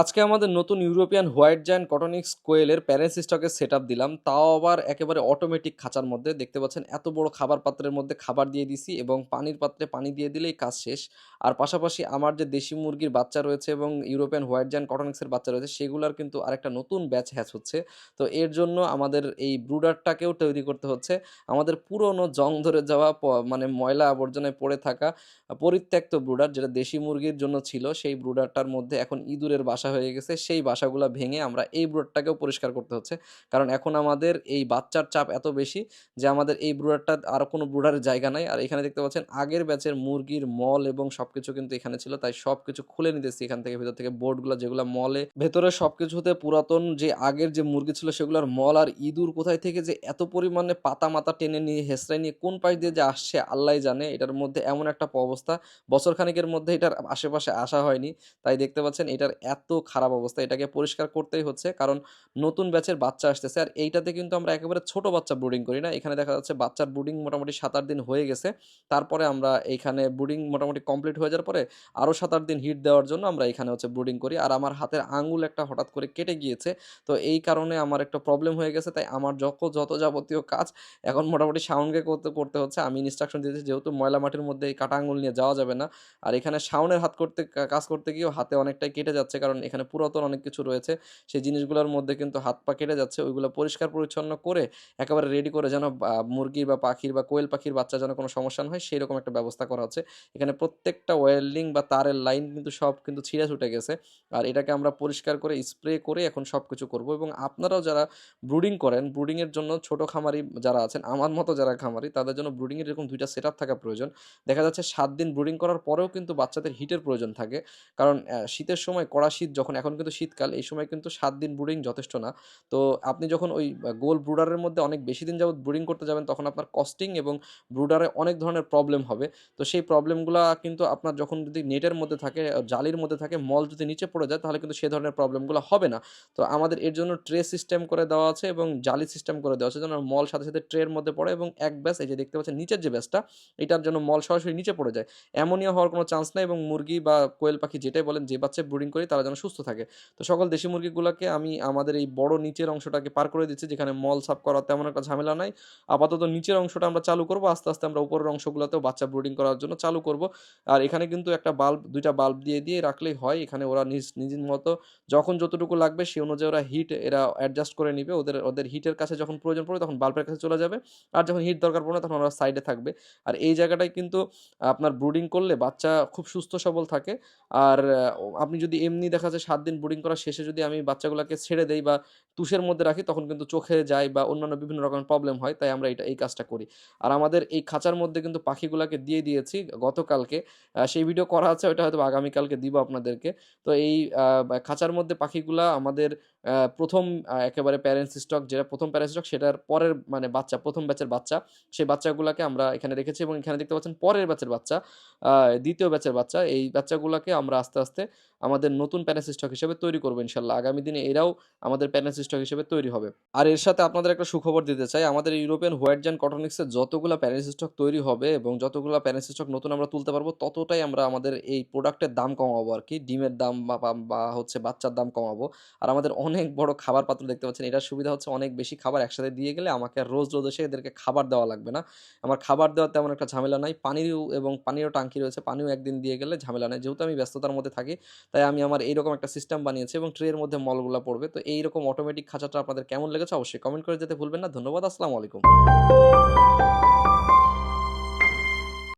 আজকে আমাদের নতুন ইউরোপিয়ান হোয়াইট জায়ান্ট কটনিক্স কোয়েলের প্যারেন্টস স্টকের সেট দিলাম। তাও আবার একেবারে অটোমেটিক খাঁচার মধ্যে। দেখতে পাচ্ছেন, এত বড় খাবার পাত্রের মধ্যে খাবার দিয়ে দিছি এবং পানির পাত্রে পানি দিয়ে দিলেই কাজ শেষ। আর পাশাপাশি আমার যে দেশি মুরগির বাচ্চা রয়েছে এবং ইউরোপিয়ান হোয়াইট জায়ান্ট কটনিক্সের বাচ্চা রয়েছে, সেগুলোর কিন্তু আরেকটা নতুন ব্যাচ হ্যাচ হচ্ছে। তো এর জন্য আমাদের এই ব্রুডারটাকেও তৈরি করতে হচ্ছে। আমাদের পুরনো জং ধরে যাওয়া মানে ময়লা আবর্জনায় পড়ে থাকা পরিত্যক্ত ব্রুডার, যেটা দেশি মুরগির জন্য ছিল, সেই ব্রুডারটার মধ্যে এখন ইঁদুরের বাসা হয়ে গেছে, সেই বাসাগুলো ভেঙে আমরা এই ব্রুডারটাকেও পরিষ্কার করতে হচ্ছে। কারণ এখন আমাদের এই বাচ্চার চাপ এত বেশি যে আমাদের এই ব্রুডারটা আর কোনো ব্রুডারের জায়গা নাই। আর এখানে দেখতে পাচ্ছেন আগের ব্যাচের মুরগির মল এবং সবকিছু কিন্তু এখানে ছিল, তাই সব কিছু খুলে নিতেছি এখান থেকে ভেতর থেকে বোর্ডগুলো যেগুলো মলে। ভেতরে সব কিছুতে পুরাতন যে আগের যে মুরগি ছিল সেগুলোর মল আর ইঁদুর কোথায় থেকে যে এত পরিমাণে পাতা মাতা টেনে নিয়ে হেসড়াই নিয়ে কোন পাশ দিয়ে যে আসছে আল্লাহ জানে, এটার মধ্যে এমন একটা অবস্থা। বছর খানিকের মধ্যে এটার আশেপাশে আসা হয়নি। তাই দেখতে পাচ্ছেন এটার এত খারাপ অবস্থা, এটাকে পরিষ্কার করতেই হচ্ছে। কারণ নতুন ব্যাচের বাচ্চা আসতেছে আর এইটাতে কিন্তু আমরা একেবারে ছোট বাচ্চা ব্রুডিং করি না। এখানে দেখা যাচ্ছে বাচ্চার ব্রুডিং মোটামুটি সাত আট দিন হয়ে গেছে। তারপরে আমরা এইখানে ব্রুডিং মোটামুটি কমপ্লিট হয়ে যাওয়ার পরে আরও সাত আট দিন হিট দেওয়ার জন্য আমরা এখানে হচ্ছে ব্রুডিং করি। আর আমার হাতের আঙুল একটা হঠাৎ করে কেটে গিয়েছে। তো এই কারণে আমার একটা প্রবলেম হয়ে গেছে। তাই আমার যত যত যাবতীয় কাজ এখন মোটামুটি শাওনকে করতে করতে হচ্ছে। আমি ইনস্ট্রাকশন দিয়েছি যেহেতু ময়লা মাটির মধ্যে এই কাটা আঙুল নিয়ে যাওয়া যাবে না। আর এখানে শাওনের হাত করতে, কাজ করতে গিয়েও হাতে অনেকটাই কেটে যাচ্ছে। কারণ এখানে পুরাতন অনেক কিছু রয়েছে। সেই জিনিসগুলোর মধ্যে কিন্তু হাত পা কেটে যাচ্ছে, ওইগুলো পরিষ্কার পরিচ্ছন্ন করে একেবারে রেডি করে যেন মুরগির বা পাখির বা কোয়েল পাখির বাচ্চা যেন কোনো সমস্যা হয় সেই রকম একটা ব্যবস্থা করা হচ্ছে এখানে প্রত্যেকটা ওয়েল্ডিং বা তারের লাইন কিন্তু সব কিন্তু ছিঁড়ে ছুটে গেছে। আর এটাকে আমরা পরিষ্কার করে স্প্রে করে এখন সব কিছু করব। এবং আপনারাও যারা ব্রুডিং করেন ব্রুডিংয়ের জন্য ছোট খামারি যারা আছেন, আমার মতো যারা খামারি, তাদের জন্য ব্রুডিংয়ের এরকম দুইটা সেট থাকা প্রয়োজন। দেখা যাচ্ছে সাত দিন ব্রুডিং করার পরেও কিন্তু বাচ্চাদের হিটের প্রয়োজন থাকে। কারণ শীতের সময় কড়া শীত যখন এখন কিন্তু শীতকাল, এই সময় কিন্তু সাত দিন ব্রুডিং যথেষ্ট না। তো আপনি যখন ওই গোল ব্রুডারের মধ্যে অনেক বেশি দিন যাবত ব্রুডিং করতে যাবেন, তখন আপনার কস্টিং এবং ব্রুডারে অনেক ধরনের প্রবলেম হবে। তো সেই প্রবলেমগুলো কিন্তু আপনার যখন যদি নেটের মধ্যে থাকে, জালির মধ্যে থাকে, মল যদি নিচে পড়ে যায়, তাহলে কিন্তু সে ধরনের প্রবলেমগুলো হবে না। তো আমাদের এর জন্য ট্রে সিস্টেম করে দেওয়া আছে এবং জালি সিস্টেম করে দেওয়া আছে, যেন মল সাথে সাথে ট্রের মধ্যে পড়ে এবং এক ব্যাস, এই যে দেখতে পাচ্ছেন নিচের যে ব্যাসটা, এটার জন্য মল সরাসরি নিচে পড়ে যায়। অ্যামোনিয়া হওয়ার কোনো চান্স নাই এবং মুরগি বা কোয়েল পাখি যেটাই বলেন, যে বাচ্চা ব্রুডিং করি, তারা যেন সুস্থ থাকে। তো সকল দেশি মুরগিগুলোকে আমি আমাদের এই বড় নিচের অংশটাকে পার করে দিচ্ছি, যেখানে মল সাফ করার তেমন একটা ঝামেলা নাই। আপাতত নিচের অংশটা আমরা চালু করব, আস্তে আস্তে আমরা উপরের অংশগুলোতেও বাচ্চা ব্রুডিং করার জন্য চালু করব। আর এখানে কিন্তু একটা বাল্ব, দুইটা বাল্ব দিয়ে দিয়ে রাখলেই হয়, এখানে ওরা নিজ নিজের মতো যখন যতটুকু লাগবে সেই অনুযায়ী ওরা হিট এরা অ্যাডজাস্ট করে নিবে। ওদের ওদের হিটের কাছে যখন প্রয়োজন পড়বে তখন বাল্বের কাছে চলে যাবে। আর যখন হিট দরকার পড়বে তখন ওরা সাইডে থাকবে। আর এই জায়গাটায় কিন্তু আপনার ব্রুডিং করলে বাচ্চা খুব সুস্থ সবল থাকে। আর আপনি যদি এমনি দেখা যায় সাত দিন ব্রুডিং করার শেষে যদি আমি বাচ্চাগুলোকে ছেড়ে দেই বা তুষের মধ্যে রাখি, তখন কিন্তু চোখে যায় বা অন্যান্য বিভিন্ন রকমের প্রবলেম হয়, তাই আমরা এটা, এই কাজটা করি। আর আমাদের এই খাঁচার মধ্যে কিন্তু পাখিগুলোকে দিয়ে দিয়েছি গতকালকে। সেই ভিডিও করা আছে ওটা হয়তো আগামীকালকে দিব আপনাদেরকে। তো এই খাঁচার মধ্যে পাখিগুলা আমাদের প্রথম একেবারে প্যারেন্টস স্টক যেটা প্রথম প্যারেন্টস স্টক সেটার পরের মানে বাচ্চা, প্রথম ব্যাচের বাচ্চা, সেই বাচ্চাগুলোকে আমরা এখানে রেখেছি এবং এখানে দেখতে পাচ্ছেন পরের ব্যাচের বাচ্চা দ্বিতীয় ব্যাচের বাচ্চা। এই বাচ্চাগুলোকে আমরা আস্তে আস্তে আমাদের নতুন প্যারেন্টস স্টক হিসেবে তৈরি করব ইনশাল্লাহ। আগামী দিনে এরাও আমাদের প্যারেন্টস স্টক হিসেবে তৈরি হবে। আর এর সাথে আপনাদের একটা সুখবর দিতে চাই, আমাদের ইউরোপিয়ান হোয়াইট জ্যান কটনিক্সের যতগুলো প্যারেন্টস স্টক তৈরি হবে এবং যতগুলো প্যারেন্টস স্টক নতুন আমরা তুলতে পারব, ততটাই আমরা আমাদের এই প্রোডাক্টের দাম কমাবো আর কি। ডিমের দাম বা হচ্ছে বাচ্চার দাম কমাবো। আর আমাদের অনেক বড় খাবার পাত্র দেখতে পাচ্ছেন, এটার সুবিধা হচ্ছে অনেক বেশি খাবার একসাথে দিয়ে গেলে আমাকে রোজ রোজ এসে এদেরকে খাবার দেওয়া লাগবে না। আমার খাবার দেওয়ার তেমন একটা ঝামেলা নাই। পানিও এবং পানিরও টাঙ্কি রয়েছে, পানিও একদিন দিয়ে গেলে ঝামেলা নাই। যেহেতু আমি ব্যস্ততার মধ্যে থাকি, তাই আমি আমার এইরকম একটা সিস্টেম বানিয়েছে এবং ট্রের মধ্যে মলগুলো পড়বে। তো এইরকম অটোমেটিক খাঁচাটা আপনাদের কেমন লেগেছে অবশ্যই কমেন্ট করে যেতে ভুলবেন না। ধন্যবাদ, আসসালামু আলাইকুম।